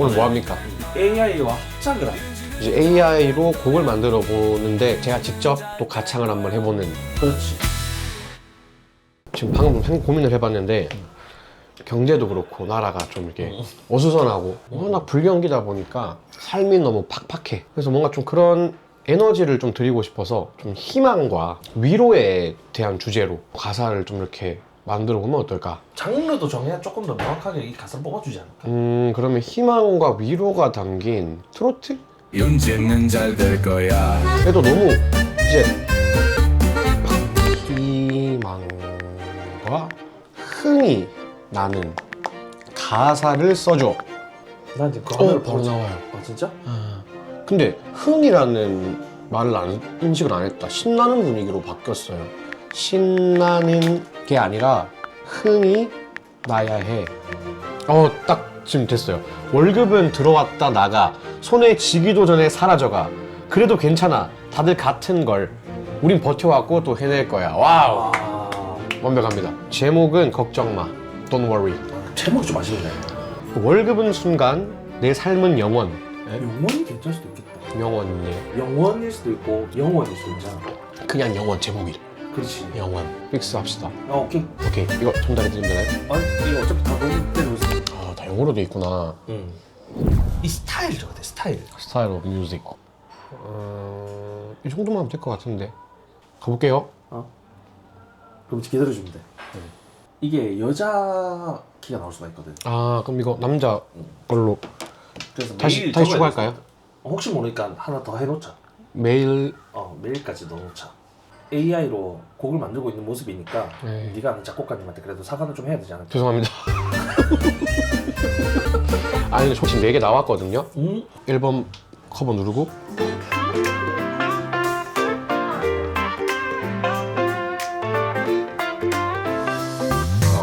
오늘 뭐 합니까? AI와 합작을 하는 이제 AI로 곡을 만들어 보는데 제가 직접 또 가창을 한번 해보는. 그렇지. 지금 방금 생- 고민을 해봤는데 경제도 그렇고 나라가 좀 이렇게 어수선하고 워낙 불경기다 보니까 삶이 너무 팍팍해. 그래서 뭔가 좀 그런 에너지를 좀 드리고 싶어서 좀 희망과 위로에 대한 주제로 가사를 좀 이렇게 만들어 보면 어떨까 장르도 정해야 조금 더 명확하게 이 가사를 뽑아주지 않을까 음 그러면 희망과 위로가 담긴 트로트? 윤지는 잘 될 거야. 그래도 너무 이제 희망과 흥이 나는 가사를 써줘. 난 지금 그 어, 하나를 바로 보지. 나와요. 아 진짜? 근데 흥이라는 말을 안, 인식을 안 했다. 신나는 분위기로 바뀌었어요. 신나는 게 아니라 흥이 나야 해. 어, 딱 지금 됐어요. 월급은 들어왔다 나가. 손에 쥐기도 전에 사라져가. 그래도 괜찮아. 다들 같은 걸. 우린 버텨왔고 또 해낼 거야. 와우. 아 완벽합니다. 제목은 걱정 마. Don't worry. 제목이 좀 아쉽네 월급은 순간, 내 삶은 영원. 영원이 괜찮을 수도 있겠다 영원이네. 영원일 수도 있고 영원일 수도 있잖아 그냥 영원 제목이. 그렇지 영원. 픽스 합시다. 아 오케이 오케이. 이거 전달해 드리면 되나요? 아니 이거 어차피 다 녹음되고 있어 아, 다 영어로 돼 있구나. 응 이 스타일 적어야 돼 스타일 스타일 오브 뮤직. 어, 이 정도만 하면 될 것 같은데. 가볼게요. 그럼 기다려주면 돼 이게 여자 키가 나올 수가 있거든 아, 그럼 이거 남자 걸로 그래서 다시 다시 적어야 추가할까요? 돼. 어, 혹시 모르니까 하나 더 해놓자 메일 어 메일까지 넣어놓자 AI로 곡을 만들고 있는 모습이니까 네. 네가 아는 작곡가님한테 그래도 사과는 좀 해야 되지 않을까? 죄송합니다. 아니 근데 저 지금 4개 나왔거든요. 응? 1번 커버 누르고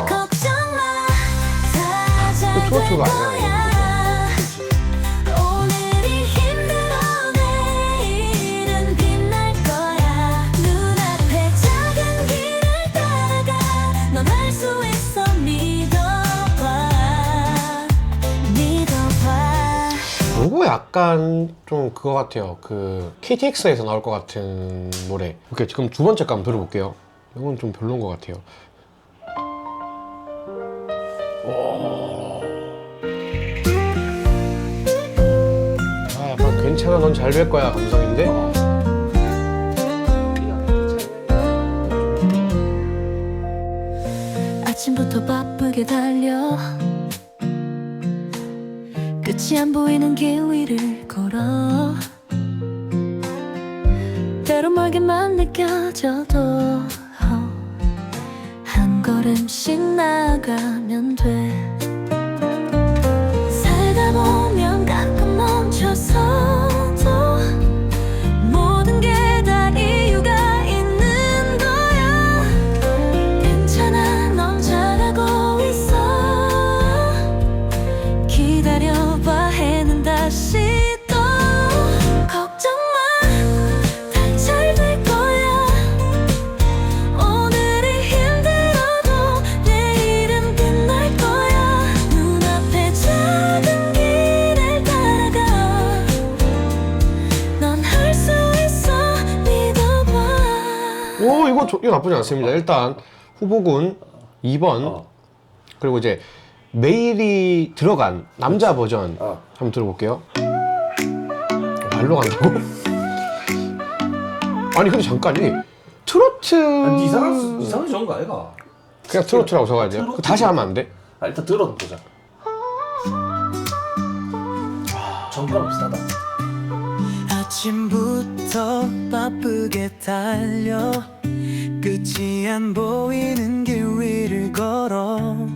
걱정 마. 다잘 그 트로트가 될 아니야, 약간 좀 그거 같아요. 그 KTX에서 나올 것 같은 노래. 오케이 지금 두 번째 거 한번 들어볼게요. 이건 좀 별론 것 같아요. 오. 아 약간 괜찮아 넌 잘 될 거야 감성인데. 아침부터 바쁘게 달려 끝이 안 보이는 길 위를 걸어. 때로 멀게만 느껴져도 어, 한 걸음씩 나가면 돼 나쁘지 않습니다. 일단 후보군 2번 어. 그리고 이제 메일이 들어간 남자 버전 어. 한번 들어볼게요. 말로 간다고? 아니 근데 잠깐 이 트로트 아니, 이상한 이상하게 좋은 거 아이가? 그냥 트로트라고 적어야 돼요? 트로트. 다시 하면 안 돼? 아, 일단 들어는 보자. 정감 비슷하다. 아침부터 바쁘게 달려 끝이 안 보이는 길 위를 걸어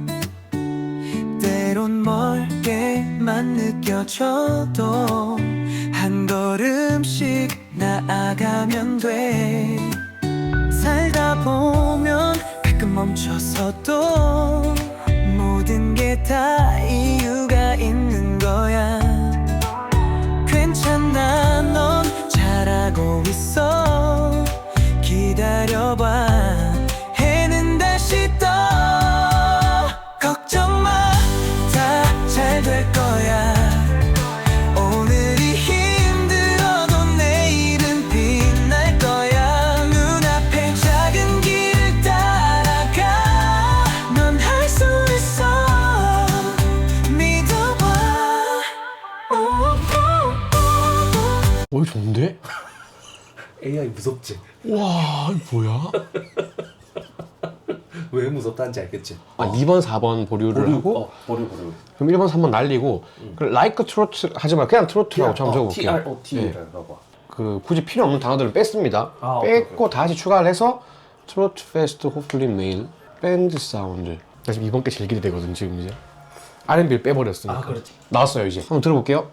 때론 멀게만 느껴져도 한 걸음씩 나아가면 돼. 살다 보면 가끔 멈춰서도 모든 게 다 AI 무섭지? 와 이거 뭐야? 왜 무섭다는지 알겠지? 아 2번 4번 보류를 하고 어, 버려 버려. 그럼 1번 3번 날리고 그 라이크 트로트 하지 말고 그냥 트로트라고 처음 적어볼게요. T R O 네. T라고 봐. 그 굳이 필요 없는 단어들을 뺐습니다. 아, 오케이, 뺐고 다시 추가를 해서 트로트 페스트 호플리 메일 밴드 사운드. 나 지금 이번 게 제일 기대되거든 지금 이제 R&B를 빼버렸으니까. 아, 그렇지. 나왔어요 이제. 한번 들어볼게요.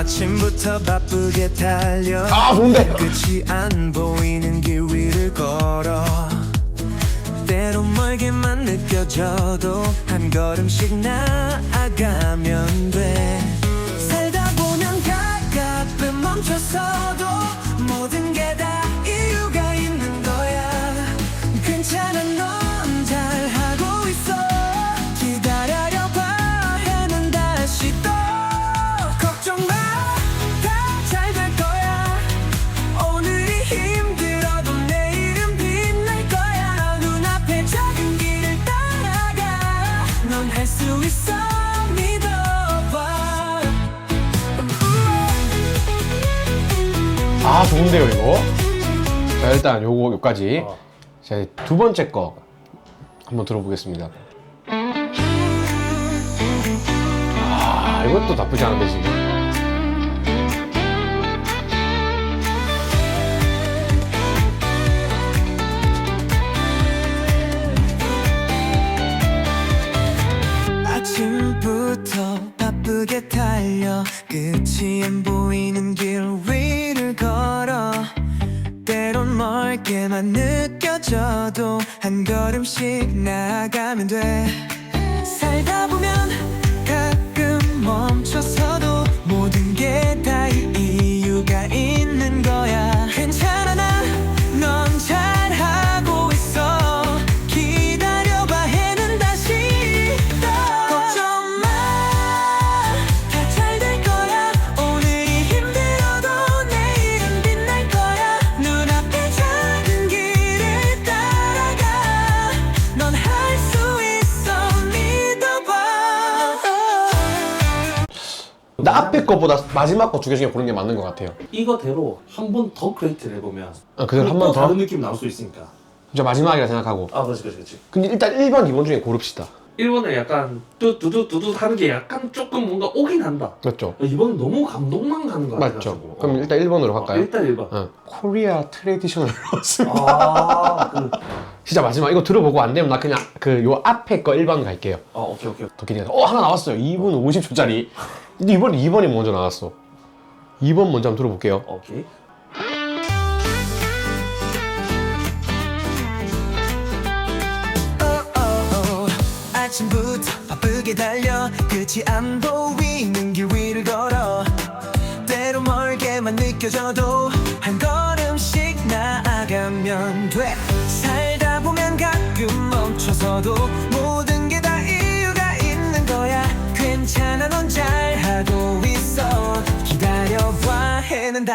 아침부터 바쁘게 달려. 아 좋은데. 끝이 안 보이는 길 위를 걸어. 때론 멀게만 느껴져도 한 걸음씩 나아가면 돼. 살다 보면 가끔 멈춰서도 모든 게 다 이유가 있는 거야. 괜찮아 넌 아 좋은데요 이거. 자 일단 요거 요까지. 어. 자두 번째 거 한번 들어보겠습니다. 아 이것도 나쁘지 않은데 지금. 느껴져도 한 걸음씩 나아가면 돼 나 앞에 거보다 마지막 거 두 개 중에 고르는 게 맞는 것 같아요. 이거대로 한 번 더 크레이트를 해보면 아, 그대로 한번 또 더? 다른 느낌 나올 수 있으니까. 저 마지막이라 생각하고. 아 그렇지 그렇지 그렇지. 근데 일단 1번, 2번 중에 고릅시다. 1번에 약간 뚜두두두두 하는 게 약간 조금 뭔가 오긴 한다. 맞죠? 이번은 너무 감동만 가는 거 같아가지고. 맞죠? 그럼 일단 1번으로 어, 갈까요? 일단 1번. 어, 코리아 트레디셔널 로스입니다. 아, 그, 진짜 마지막 이거 들어보고 안 되면 나 그냥 그 요 앞에 거 1번 갈게요. 아 오케이 오케이. 더 기대가. 어 하나 나왔어요. 2분 50초짜리. 근데 이번에 2번이 먼저 나왔어. 2번 먼저 한번 들어볼게요. 오케이. 아침부터 바쁘게 달려 끝이 안 보이는 길 위를 걸어 때로 멀게만 느껴져도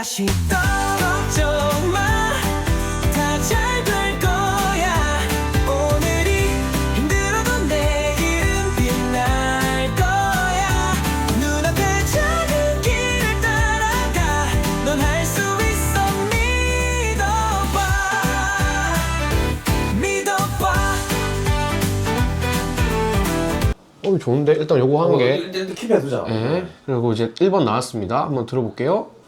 다시 또 걱정 마다 잘 될 거야 오늘이 힘들어도 내일은 빛날 거야 눈앞에 작은 길을 따라가 넌 할 수 있어 믿어봐 믿어봐 어 좋은데 일단 요거 한 어, 개. 일단 킵해두자. 네. 그리고 이제 1번 나왔습니다. 한번 들어볼게요.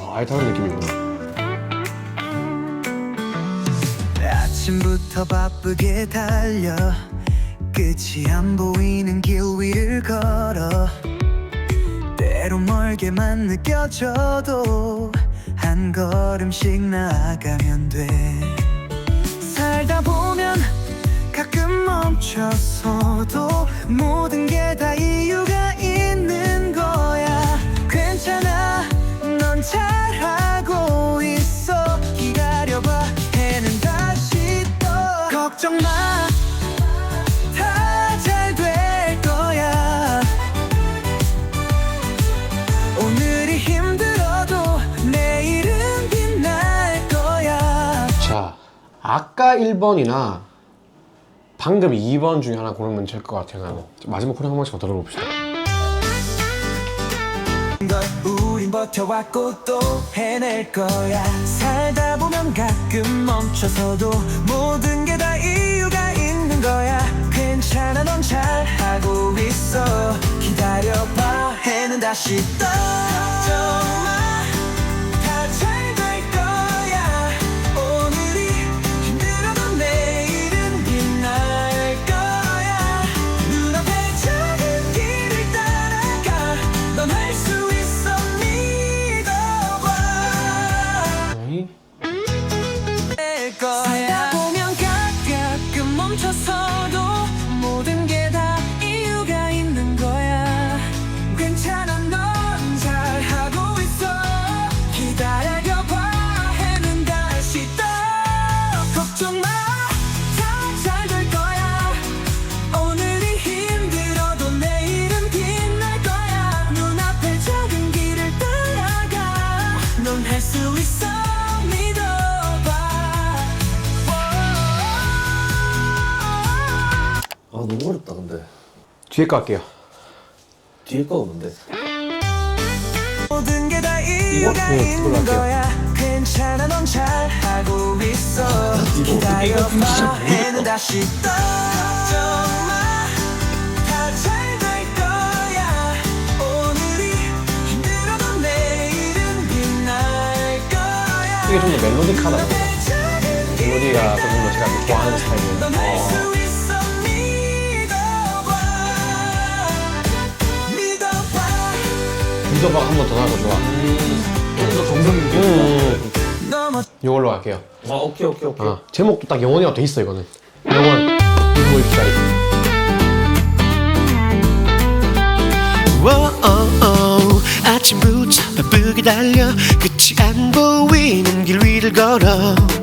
와, 아예 다른 느낌이구나. 아침부터 바쁘게 달려 끝이 안 보이는 길 위를 걸어 때로 멀게만 느껴져도 한 걸음씩 나아가면 돼 살다 보면 가끔 멈춰서도 모 아까 1번이나 방금 2번 중에 하나 고르면 될 것 같아요 나는. 마지막 코너 한 번씩 더 들어봅시다. 걸 우린 버텨왔고 또 해낼 거야. 살다 보면 가끔 멈춰서도 모든 게 다 이유가 있는 거야. 괜찮아 넌 잘하고 있어. 기다려봐 해는 다시 떠 뒤에 거 할게요. 뒤에 거 없는데? 모든 게 다 이유가 네, 있는 그걸로 할게요. 거야. 괜찮아 넌 잘하고 있어. 기다려봐. 해는 다시 떠 걱정 마다 잘 될 거야. 오늘이 힘들어도 내일은 빛날 거야. 이게 좀 더 멜로디카다. 길을 멜로디가 조금 더 제가 좋아하는 스타일이에요. 어. 믿어봐 믿어봐 한번 더 나도 좋아. 좀더 정성 있게? 음, 이걸로 할게요. 아 오케이 오케이 오케이. 아, 제목도 딱 영원이가 돼 있어 이거는. 영원 이거 입자리 워오오 아침부터 바쁘게 달려. 끝이 안 보이는 길 위를 걸어